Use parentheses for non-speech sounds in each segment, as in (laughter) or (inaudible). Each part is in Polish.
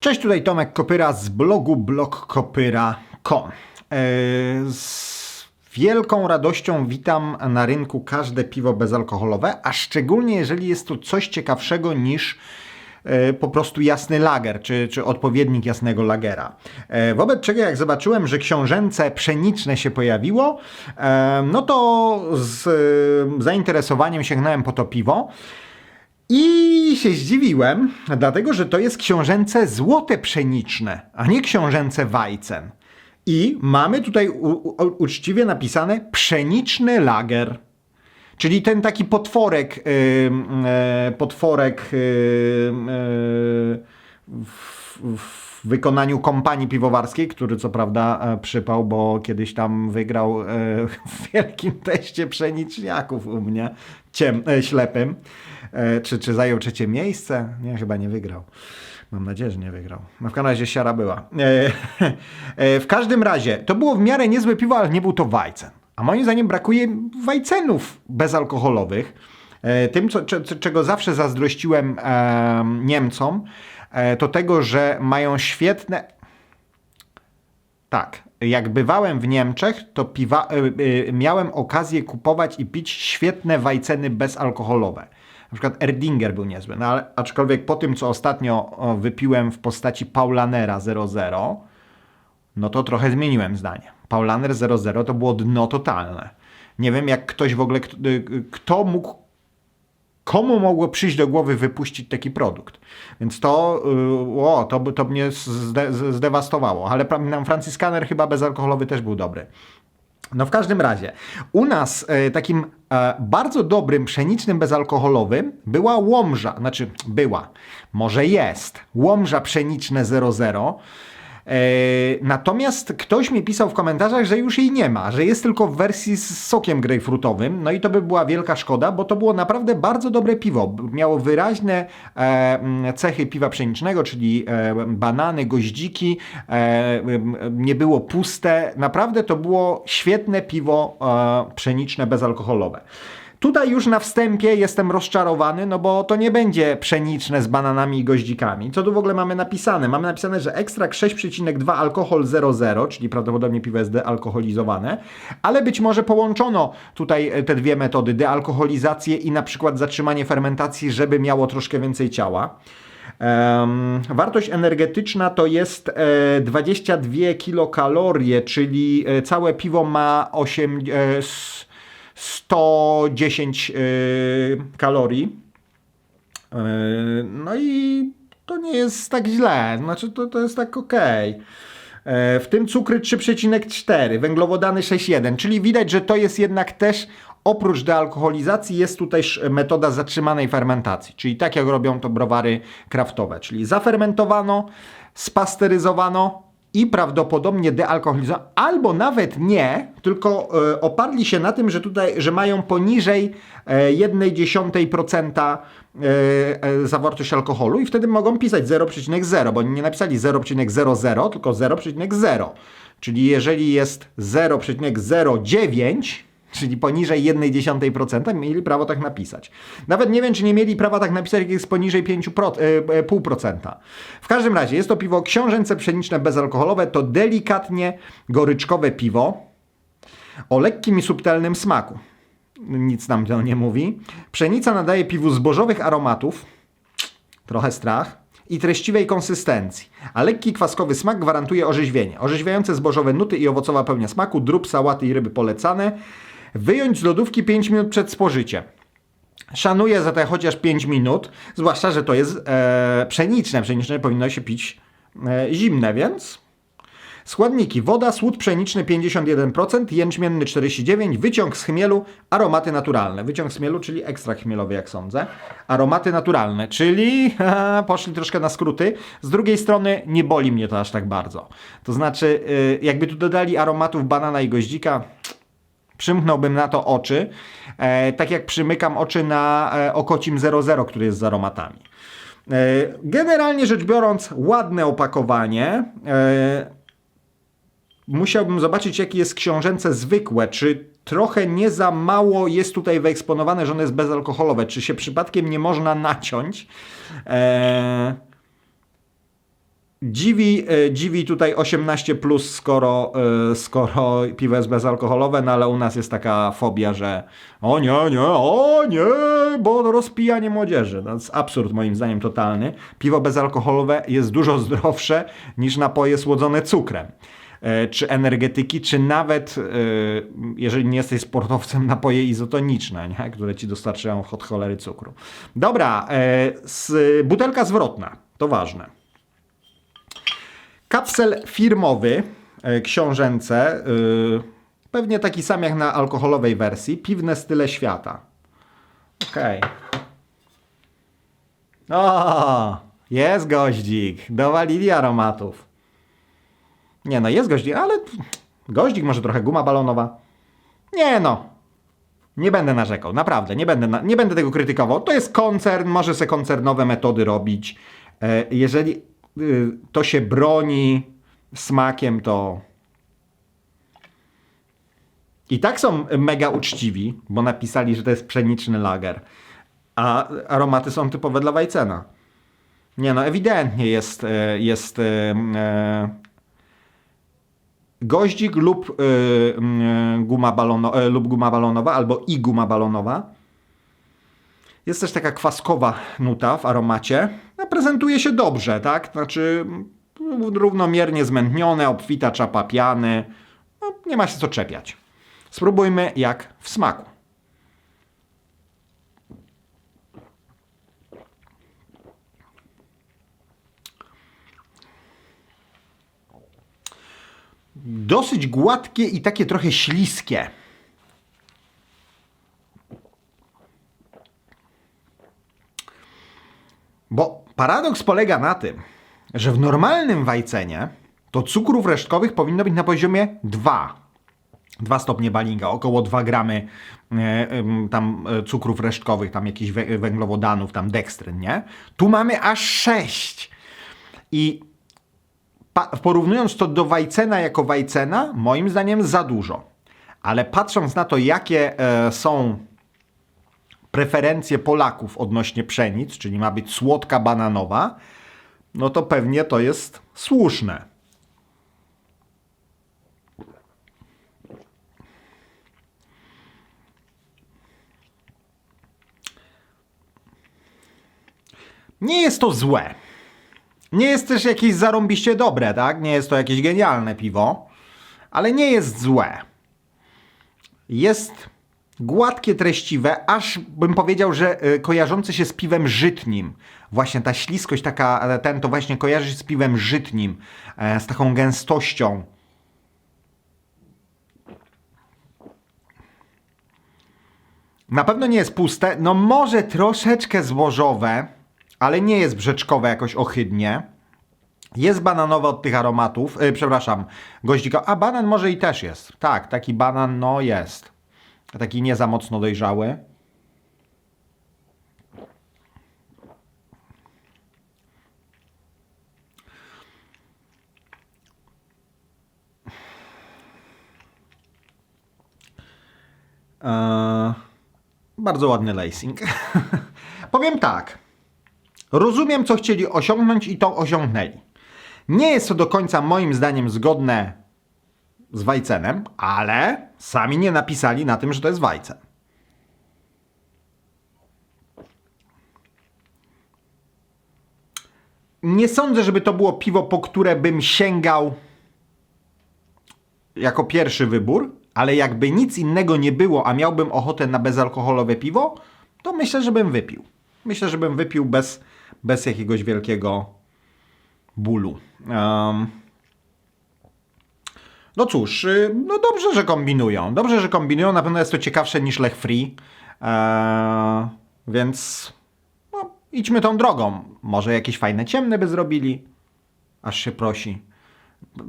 Cześć, tutaj Tomek Kopyra z blogu blogkopyra.com. E, Z wielką radością witam na rynku każde piwo bezalkoholowe, a szczególnie jeżeli jest to coś ciekawszego niż e, po prostu jasny lager, czy, czy odpowiednik jasnego lagera. E, Wobec czego jak zobaczyłem, że książęce pszeniczne się pojawiło, no to z zainteresowaniem sięgnąłem po to piwo. I się zdziwiłem, dlatego że to jest książęce złote pszeniczne, a nie książęce wajcen. I mamy tutaj u, u, uczciwie napisane pszeniczny lager. Czyli ten taki potworek, yy, yy, potworek yy, yy, w, w wykonaniu kompanii piwowarskiej, który co prawda e, przypał, bo kiedyś tam wygrał e, (laughs) w wielkim teście pszeniczniaków u mnie, ciem, e, ślepym. Czy, czy zajął trzecie miejsce? Nie, chyba nie wygrał. Mam nadzieję, że nie wygrał. No w każdym razie siara była. (laughs) W każdym razie, to było w miarę niezłe piwo, ale nie był to wajcen. A moim zdaniem brakuje wajcenów bezalkoholowych. Tym, co, cze- czego zawsze zazdrościłem Niemcom, to tego, że mają świetne. Tak, jak bywałem w Niemczech, to piwa, y, y, miałem okazję kupować i pić świetne wajceny bezalkoholowe. Na przykład Erdinger był niezły, no ale aczkolwiek po tym, co ostatnio wypiłem w postaci Paulanera 00, no to trochę zmieniłem zdanie. Paulaner 00 to było dno totalne. Nie wiem, jak ktoś w ogóle, kto mógł komu mogło przyjść do głowy wypuścić taki produkt. Więc to, yy, o, to, to mnie zde, zdewastowało. Ale pamiętam, Franciskaner chyba bezalkoholowy też był dobry. No w każdym razie, u nas e, takim e, bardzo dobrym pszenicznym bezalkoholowym była Łomża, znaczy była, może jest, Łomża pszeniczne 00. E, natomiast ktoś mi pisał w komentarzach, że już jej nie ma, że jest tylko w wersji z sokiem grejpfrutowym. No i to by była wielka szkoda, bo to było naprawdę bardzo dobre piwo. Miało wyraźne e, mm, cechy piwa pszenicznego, czyli e, banany, goździki, nie było puste. Naprawdę to było świetne piwo pszeniczne bezalkoholowe. Tutaj już na wstępie jestem rozczarowany, no bo to nie będzie pszeniczne z bananami i goździkami. Co tu w ogóle mamy napisane? Mamy napisane, że ekstrakt 6,2 alkohol 0,0, czyli prawdopodobnie piwo jest dealkoholizowane, ale być może połączono tutaj e, te dwie metody, dealkoholizację i na przykład zatrzymanie fermentacji, żeby miało troszkę więcej ciała. Em, wartość energetyczna to jest e, 22 kilokalorie, czyli e, całe piwo ma 8, e, s- 110 e, kalorii. E, No i to nie jest tak źle, znaczy to, to jest tak. E, W tym cukry 3,4, węglowodany 6,1, czyli widać, że to jest jednak też oprócz dealkoholizacji jest tutaj metoda zatrzymanej fermentacji, czyli tak jak robią to browary kraftowe, czyli zafermentowano, spasteryzowano i prawdopodobnie dealkoholizowano, albo nawet nie, tylko e, oparli się na tym, że tutaj, że mają poniżej e, 1,1% e, e, zawartość alkoholu i wtedy mogą pisać 0,0, bo nie napisali 0,00, tylko 0,0. Czyli jeżeli jest 0,09, czyli poniżej 1,1%, mieli prawo tak napisać. Nawet nie wiem, czy nie mieli prawa tak napisać, jak jest poniżej 5,5%. W każdym razie jest to piwo książęce pszeniczne bezalkoholowe, to delikatnie goryczkowe piwo o lekkim i subtelnym smaku. Nic nam to nie mówi. Pszenica nadaje piwu zbożowych aromatów, trochę strach, i treściwej konsystencji, a lekki kwaskowy smak gwarantuje orzeźwienie. Orzeźwiające zbożowe nuty i owocowa pełnia smaku, drób, sałaty i ryby polecane. Wyjąć z lodówki 5 minut przed spożyciem. Szanuję za te chociaż 5 minut, zwłaszcza, że to jest e, pszeniczne. Pszeniczne powinno się pić e, zimne, więc Składniki: woda, słód pszeniczny 51%, jęczmienny 49%, wyciąg z chmielu, aromaty naturalne. Wyciąg z chmielu, czyli ekstrakt chmielowy, jak sądzę. Aromaty naturalne, czyli (laughs) poszli troszkę na skróty. Z drugiej strony nie boli mnie to aż tak bardzo. To znaczy, y, jakby tu dodali aromatów banana i goździka, przymknąłbym na to oczy, e, tak jak przymykam oczy na e, okocim 00, który jest z aromatami. E, generalnie rzecz biorąc, ładne opakowanie. E, musiałbym zobaczyć, jakie jest książęce zwykłe. Czy trochę nie za mało jest tutaj wyeksponowane, że ono jest bezalkoholowe? Czy się przypadkiem nie można naciąć? Eee, Dziwi, e, dziwi tutaj 18, plus, skoro, e, skoro piwo jest bezalkoholowe, no ale u nas jest taka fobia, że o nie, nie, o nie, bo rozpijanie młodzieży. To jest absurd moim zdaniem totalny. Piwo bezalkoholowe jest dużo zdrowsze niż napoje słodzone cukrem. E, Czy energetyki, czy nawet, jeżeli nie jesteś sportowcem, napoje izotoniczne, nie? które ci dostarczają od cholery cukru. Dobra, butelka zwrotna, to ważne. Kapsel firmowy, e, książęce, e, pewnie taki sam jak na alkoholowej wersji, piwne style świata. Okej. O, jest goździk, dowalili aromatów. Nie no, jest goździk, ale goździk, może trochę guma balonowa. Nie no, nie będę narzekał, naprawdę, nie będę, na, nie będę tego krytykował. To jest koncern, może se koncernowe metody robić. E, Jeżeli to się broni smakiem, to. I tak są mega uczciwi, bo napisali, że to jest pszeniczny lager, a aromaty są typowe dla Wajcena. Nie no, ewidentnie jest, e, jest e, e, goździk lub, y, y, guma balono, y, lub guma balonowa, albo i guma balonowa. Jest też taka kwaskowa nuta w aromacie. No, prezentuje się dobrze, tak? Znaczy równomiernie zmętnione, obfita czapa piany. No, nie ma się co czepiać. Spróbujmy jak w smaku. Dosyć gładkie i takie trochę śliskie. Bo paradoks polega na tym, że w normalnym wajcenie to cukrów resztkowych powinno być na poziomie 2. 2 stopnie balinga, około 2 gramy e, tam e, cukrów resztkowych, tam jakichś wę- węglowodanów, tam dekstryn, nie? Tu mamy aż 6. I porównując to do Wajcena jako Wajcena, moim zdaniem za dużo. Ale patrząc na to, jakie e, są preferencje Polaków odnośnie pszenic, czyli ma być słodka bananowa, no to pewnie to jest słuszne. Nie jest to złe. Nie jest też jakieś zarąbiście dobre, tak? Nie jest to jakieś genialne piwo, ale nie jest złe. Jest gładkie, treściwe, aż bym powiedział, że y, kojarzące się z piwem żytnim. Właśnie ta śliskość, taka, e, ten to właśnie kojarzy się z piwem żytnim, e, z taką gęstością. Na pewno nie jest puste, no może troszeczkę złożowe, ale nie jest brzeczkowe jakoś ohydnie. Jest bananowe od tych aromatów, yy, przepraszam, goździka, a banan może i też jest. Tak, taki banan no jest. Taki nie za mocno dojrzały. Eee, bardzo ładny lacing. (laughs) Powiem tak. Rozumiem, co chcieli osiągnąć i to osiągnęli. Nie jest to do końca moim zdaniem zgodne z Wajcenem, ale sami nie napisali na tym, że to jest Wajcen. Nie sądzę, żeby to było piwo, po które bym sięgał jako pierwszy wybór, ale jakby nic innego nie było, a miałbym ochotę na bezalkoholowe piwo, to myślę, że bym wypił. Myślę, że bym wypił bez, bez jakiegoś wielkiego bólu. Um, no cóż, y, no dobrze, że kombinują. Dobrze, że kombinują. Na pewno jest to ciekawsze niż Lech Free. Eee, więc no, idźmy tą drogą. Może jakieś fajne ciemne by zrobili. Aż się prosi.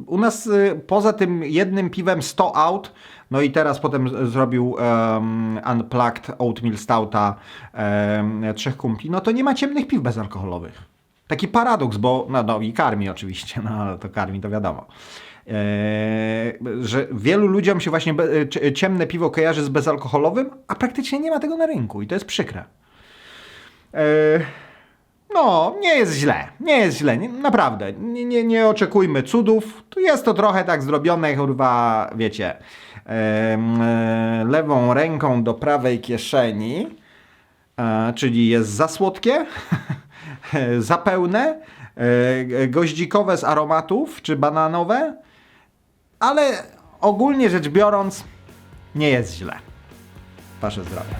U nas y, poza tym jednym piwem 100 out, no i teraz potem zrobił um, Unplugged Oatmeal Stouta um, trzech kumpli, no to nie ma ciemnych piw bezalkoholowych. Taki paradoks, bo no, no i karmi oczywiście, no ale to karmi to wiadomo. Eee, że wielu ludziom się właśnie cie- ciemne piwo kojarzy z bezalkoholowym, a praktycznie nie ma tego na rynku i to jest przykre. Eee, No, nie jest źle, nie jest źle, naprawdę, nie, nie, nie oczekujmy cudów, tu jest to trochę tak zrobione, kurwa, wiecie, e, lewą ręką do prawej kieszeni, e, czyli jest za słodkie, (laughs) za pełne, e, goździkowe z aromatów, czy bananowe, ale ogólnie rzecz biorąc, nie jest źle. Wasze zdrowie.